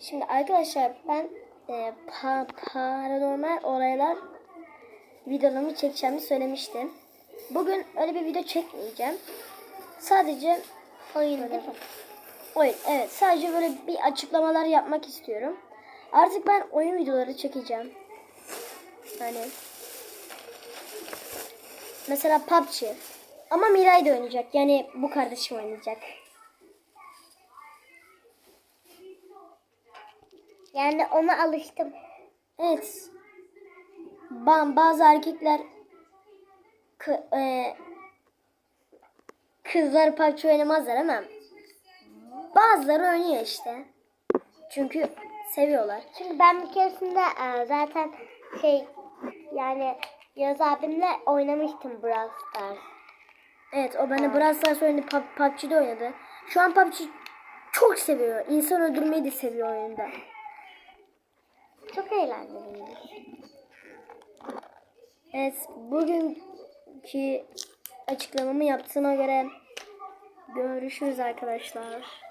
Şimdi arkadaşlar ben e, pa- paranormal olaylar videolarımı çekeceğimi söylemiştim. Bugün öyle bir video çekmeyeceğim. Sadece oyun değil mi? Oyun evet sadece böyle bir açıklamalar yapmak istiyorum. Artık ben oyun videoları çekeceğim. Yani mesela PUBG. Ama Miray da oynayacak. Yani bu kardeşim oynayacak. Yani ona alıştım. Evet. Ba- bazı erkekler e, kızlar PUBG oynamazlar ama bazıları oynuyor işte. Çünkü seviyorlar. Çünkü ben bir keresinde e, zaten şey yani Yaz abimle oynamıştım Brawl Stars. Evet o beni Brawl Stars oynadı, Pub- PUBG'de oynadı. Şu an PUBG çok seviyor. İnsan öldürmeyi de seviyor oyunda. Çok eğlenceliymiş. Evet bugünkü açıklamamı yaptığına göre görüşürüz arkadaşlar.